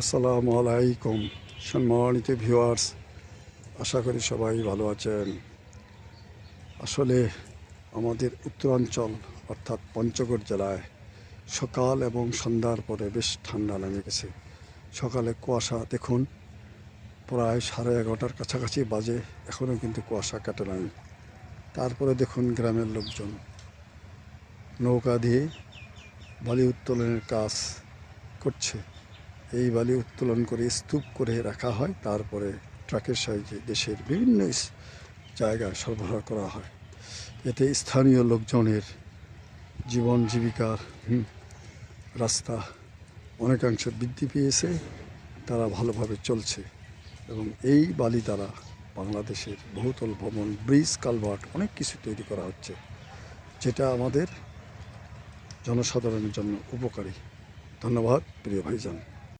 আসসালামু আলাইকুম। সম্মানিত ভিউয়ার্স, আশা করি সবাই ভালো আছেন। আসলে আমাদের উত্তরাঞ্চল, অর্থাৎ পঞ্চগড় জেলায় সকাল এবং সন্ধ্যার পরে বেশ ঠান্ডা নেমে গেছে। সকালে কুয়াশা, দেখুন, প্রায় সাড়ে এগারোটার কাছাকাছি বাজে এখনও কিন্তু কুয়াশা কাটে নাই। তারপরে দেখুন গ্রামের লোকজন। নৌকা দিয়ে বালি উত্তোলনের কাজ করছে। এই বালি উত্তোলন করে স্তূপ করে রাখা হয়। তারপরে ট্রাকের সাহায্যে দেশের বিভিন্ন জায়গায় সরবরাহ করা হয়। এতে স্থানীয় লোকজনের জীবন জীবিকার রাস্তা অনেকাংশ বৃদ্ধি পেয়েছে। তারা ভালোভাবে চলছে এবং এই বালি দ্বারা বাংলাদেশের বহুতল ভবন, ব্রিজ, কালভার্ট অনেক কিছু তৈরি করা হচ্ছে, যেটা আমাদের জনসাধারণের জন্য উপকারী। ধন্যবাদ, প্রিয় ভাইজান।